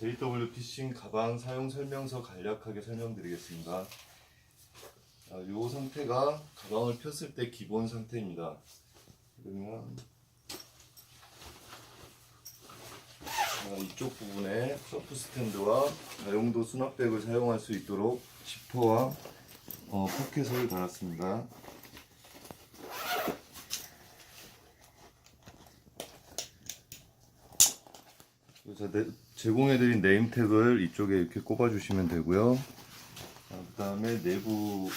JW 피싱 가방 사용 설명서 간략하게 설명드리겠습니다. 아, 이 상태가 가방을 폈을 때 기본 상태입니다. 그러면 아, 이쪽 부분에 서프 스탠드와 다용도 수납백을 사용할 수 있도록 지퍼와 어, 포켓을 달았습니다. 네, 제공해드린 네임택을 이쪽에 이렇게 꼽아주시면 되고요. 그 다음에 내부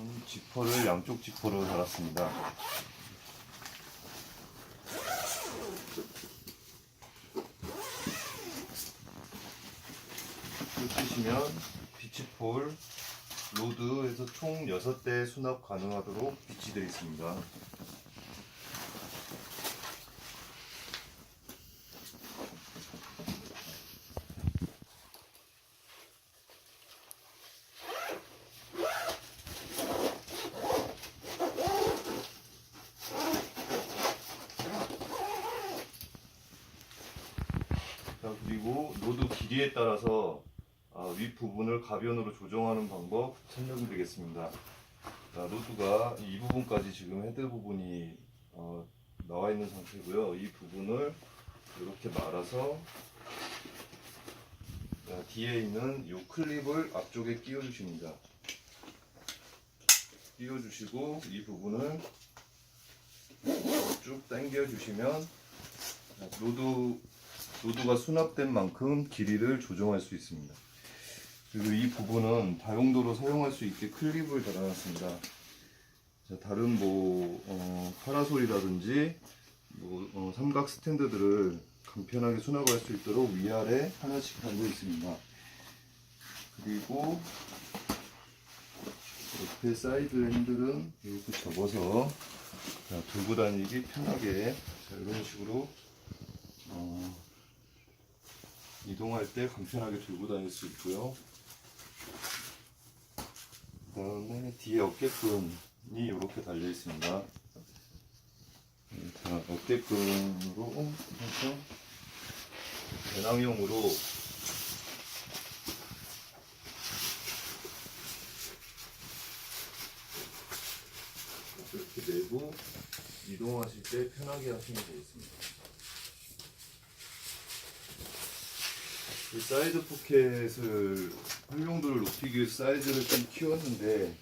음, 지퍼를 양쪽 지퍼로 달았습니다. 끄시면 비치폴 로드에서 총 6대 수납 가능하도록 비치되어 있습니다. 자, 그리고 노드 길이에 따라서 아, 윗 부분을 가변으로 조정하는 방법 설명드리겠습니다. 자, 노드가 이 부분까지 지금 헤드 부분이 어, 나와 있는 상태고요. 이 부분을 이렇게 말아서 자, 뒤에 있는 이 클립을 앞쪽에 끼워 주십니다. 끼워 주시고 이 부분을 쭉 당겨 주시면 노드 노드가 수납된 만큼 길이를 조정할 수 있습니다. 그리고 이 부분은 다용도로 사용할 수 있게 클립을 달아놨습니다. 자, 다른 뭐 어, 파라솔이라든지 뭐, 어, 삼각 스탠드들을 간편하게 수납할 수 있도록 위아래 하나씩 달려 있습니다. 그리고 옆에 사이드 핸들은 이렇게 접어서 자, 들고 다니기 편하게 자, 이런 식으로 어, 이동할 때 간편하게 들고 다닐 수 있고요. 그 다음에 뒤에 어깨끈이 이렇게 달려 있습니다. 음, 자, 어깨끈으로 해서 배낭용으로 이렇게 내고 이동하실 때 편하게 하시면 되겠습니다. 이 사이드 포켓을 활용도를 높이기 위해서 사이즈를 좀 키웠는데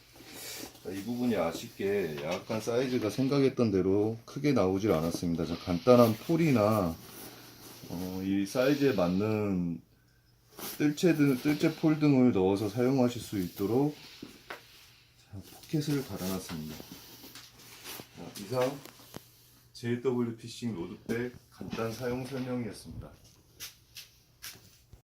자, 이 부분이 아쉽게 약간 사이즈가 생각했던 대로 크게 나오질 않았습니다. 자, 간단한 폴이나 어, 이 사이즈에 맞는 뜰채 등 뜰채 폴 등을 넣어서 사용하실 수 있도록 자, 포켓을 달아놨습니다. 자, 이상 JW 피싱 로드백 간단 사용 설명이었습니다.